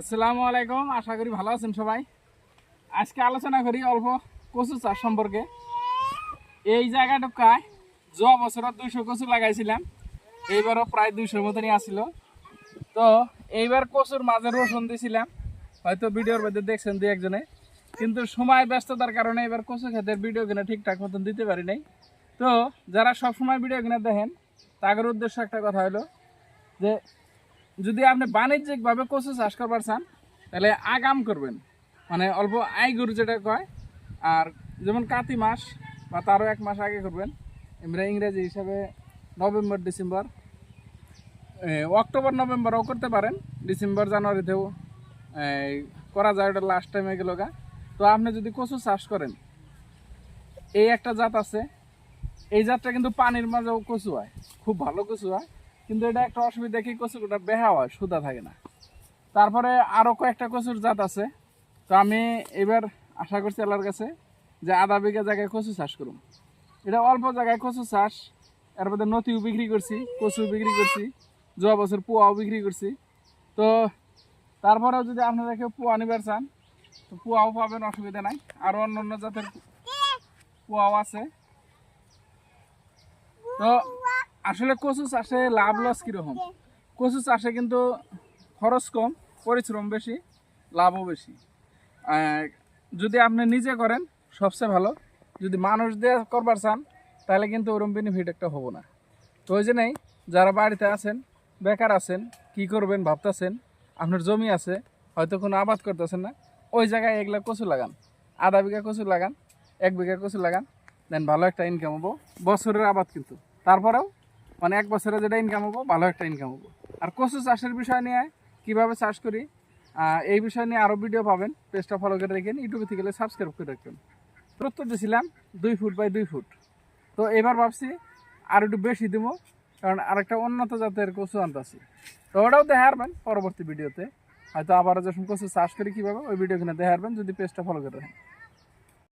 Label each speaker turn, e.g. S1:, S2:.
S1: আসসালামু আলাইকুম, আশা করি ভালো আছেন সবাই। আজকে আলোচনা করি অল্প কচু চাষ সম্পর্কে। এই জায়গাটুকায় য বছর দুইশো কচু লাগাইছিলাম, এইবারও প্রায় দুইশোর মতনই আসছিল তো এইবার কচুর মাঝে রসুন দিছিলাম, হয়তো ভিডিওর মধ্যে দেখছেন দু একজনে। কিন্তু সময় ব্যস্ততার কারণে এবার কচু ক্ষেতের ভিডিও কিনা ঠিকঠাক মতন দিতে পারি নাই। তো যারা সব সময় ভিডিও কিনা দেখেন, তাদের উদ্দেশ্য একটা কথা হলো যে যদি আপনি বাণিজ্যিকভাবে কচু চাষ করবার চান, তাহলে আগাম করবেন। মানে অল্প আয় গরু যেটা কয়, আর যেমন কাতি মাস, বা তারও এক মাস আগে করবেন। এমরা ইংরেজি হিসাবে নভেম্বর, ডিসেম্বর অক্টোবর, নভেম্বরও করতে পারেন। ডিসেম্বর, জানুয়ারিতেও করা যায়, ওটা লাস্ট টাইমে গেল গা। তো আপনি যদি কচু চাষ করেন, এই একটা জাত আছে, এই জাতটা কিন্তু পানির মাঝেও কচু হয়, খুব ভালো কচু হয়। কিন্তু এটা একটা অসুবিধা কি কচুটা বেহা হয় সুদা থাকে না। তারপরে আরও কয়েকটা কচুর জাত আছে। তো আমি এবার আশা করছি আল্লাহর কাছে যে আধা বিঘা জায়গায় কচু চাষ করুন এটা অল্প জায়গায় কচু চাষ, এর মধ্যে নথিও বিক্রি করছি কচু বিক্রি করছি জোয়া বছর পোয়াও বিক্রি করছি। তো তারপরেও যদি আপনারা কেউ পোয়া নিবার চান, তো পোয়াও পাবেন, অসুবিধা নাই। আর অন্য অন্য জাতের পোয়াও আছে। তো আসলে কচু চাষে লাভ লস কীরকম? কচু চাষে কিন্তু খরচ কম, পরিশ্রম বেশি, লাভও বেশি। যদি আপনি নিজে করেন, সবচেয়ে ভালো। যদি মানুষ দিয়ে করবার চান, তাহলে কিন্তু ওরম বেনিফিট একটা হব না। তো ওই জন্যই যারা বাড়িতে আছেন, বেকার আছেন, কি করবেন ভাবতেছেন, আপনার জমি আছে, হয়তো কোনো আবাদ করতেছেন না, ওই জায়গায় এগুলা কচু লাগান, আধা বিঘা কচু লাগান, এক বিঘা কচু লাগান, দেন ভালো একটা ইনকাম হব। বছরের আবাদ কিন্তু। তারপরেও মানে এক বছরে যেটা ইনকাম হব, ভালো একটা ইনকাম হব। আর কচু চাষের বিষয় নিয়ে কীভাবে চাষ করি এই বিষয় নিয়ে আরও ভিডিও পাবেন। পেজটা ফলো করে রাখেন ইউটিউবে থেকে গেলে সাবস্ক্রাইব করে রাখবেন। উত্তর দিয়েছিলাম দুই ফুট বাই দুই ফুট তো এবার ভাবছি আর একটু বেশি দিব, কারণ আরেকটা উন্নত জাতের কচু আনতেছি। তো ওটাও দেখে হারবেন পরবর্তী ভিডিওতে হয়তো আবার যখন কচু চাষ করি কীভাবে, ওই ভিডিও কিনে দেখে হারবেন, যদি পেজটা ফলো করে রাখেন।